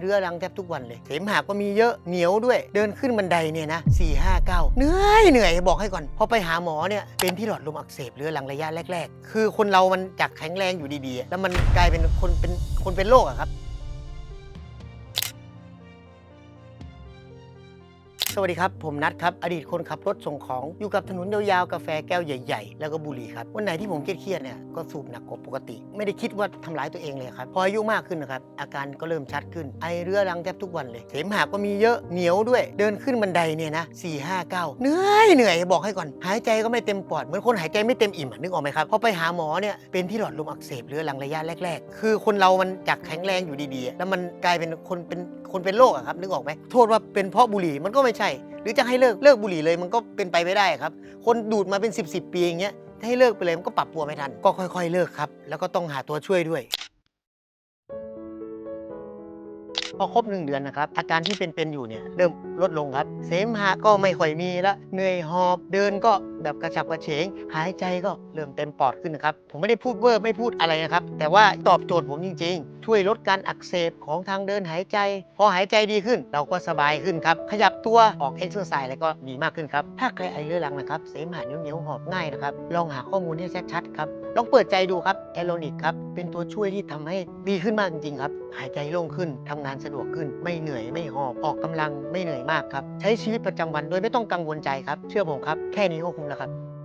เรื้อรังแทบทุกวันเลย เสมหะก็มีเยอะเหนียวด้วย เดินขึ้นบันไดเนี่ยนะสี่ห้าเหนื่อยเหนื่อยบอกให้ก่อน พอไปหาหมอเนี่ยเป็นที่หลอดลมอักเสบเรื้อรังระยะแรก ๆ คือคนเรามันจากแข็งแรงอยู่ดีๆ แล้วมันกลายเป็นคนเป็นคนเป็นโรคอะครับ สวัสดีครับ ผมนัทครับ อดีตคนขับรถส่งของ อยู่กับถนนยาวๆ กาแฟแก้วใหญ่ๆ แล้วก็บุหรี่ครับ วันไหนที่ผมเครียดๆเนี่ยก็สูบหนักกว่าปกติ ไม่ได้คิดว่าทำร้ายตัวเองเลยครับ พออายุมากขึ้นนะครับ อาการก็เริ่มชัดขึ้น ไอเรื้อรังแทบทุกวันเลย เสมหะก็มีเยอะเหนียวด้วย เดินขึ้นบันไดเนี่ยนะ4 5 9เก้าเหนื่อยเหนื่อยบอกให้ก่อน หายใจก็ไม่เต็มปอด เหมือนคนหายใจไม่เต็มอิ่มนึกออกไหมครับ พอไปหาหมอเนี่ยเป็นที่หลอดลมอักเสบเรื้อรังระยะแรก ๆ คือคนเรามันจากแข็งแรงอยู่ดีๆ แล้วมันกลายเป็นคนเป็นคนเป็นโรคอะครับนึกออกไหมโทษว่าเป็นเพราะบุหรี่มันก็ไม่ใช่ หรือจะให้เลิกเลิกบุหรี่เลยมันก็เป็นไปไม่ได้ครับ คนดูดมาเป็น 10บสปีอย่างเงี้ยถ้าให้เลิกไปเลยมันก็ปรับตัวไม่ทัน ก็ค่อยๆ เลิกครับ แล้วก็ต้องหาตัวช่วยด้วย พอครบหนึ่งเดือนนะครับอาการที่เป็นๆอยู่เนี่ยเริ่มลดลงครับ เสมหะก็ไม่ค่อยมีละเหนื่อยหอบเดินก็ แบบกระฉับกระเฉง หายใจก็เริ่มเต็มปอดขึ้นนะครับ ผมไม่ได้พูดเวอร์ไม่พูดอะไรนะครับ แต่ว่าตอบโจทย์ผมจริง ๆ ช่วยลดการอักเสบของทางเดินหายใจ พอหายใจดีขึ้น เราก็สบายขึ้นครับ ขยับตัวออกเอ็กซ์เซอร์ไซส์อะไรก็ดีมากขึ้นครับ ถ้าใครไอเรื้อรังนะครับ เสมหะเหนียวๆหอบง่ายนะครับ ลองหาข้อมูลให้ชัดๆครับ ลองเปิดใจดูครับแอโรนิกครับ เป็นตัวช่วยที่ทำให้ดีขึ้นมากจริงๆครับ หายใจโล่งขึ้นทำงานสะดวกขึ้น ไม่เหนื่อยไม่หอบ ออกกำลังไม่เหนื่อยมากครับ ใช้ชีวิตประจำวันโดยไม่ต้องกังวลใจครับ เชื่อผมครับ แค่นี้ก็คุ้มแล้วครับ